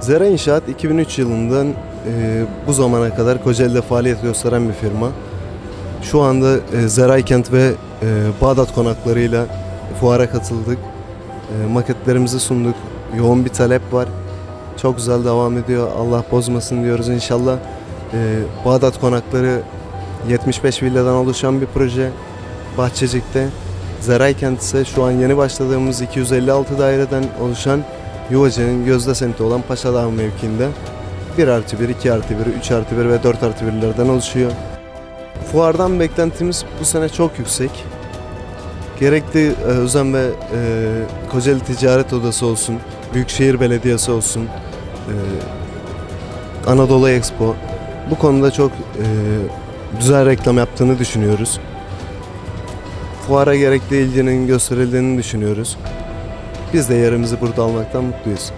Zera İnşaat 2003 yılından e, bu zamana kadar Kocaeli'de faaliyet gösteren bir firma. Şu anda e, Zeraykent ve e, Bağdat konaklarıyla fuara katıldık. E, maketlerimizi sunduk. Yoğun bir talep var. Çok güzel devam ediyor. Allah bozmasın diyoruz inşallah. E, Bağdat konakları 75 villadan oluşan bir proje. Bahçecik'te. Zeraykent ise şu an yeni başladığımız 256 daireden oluşan Yuvacı'nın gözde semti olan Paşadağ mevkiinde 1 artı 1, 2 artı 1, 3 artı 1 ve 4 artı 1'lerden oluşuyor. Fuardan beklentimiz bu sene çok yüksek. Gerekli e, özen ve e, Kocaeli Ticaret Odası olsun, Büyükşehir Belediyesi olsun, e, Anadolu Expo bu konuda çok e, güzel reklam yaptığını düşünüyoruz. Fuara gerekli ilginin gösterildiğini düşünüyoruz. Biz de yerimizi burada almaktan mutluyuz.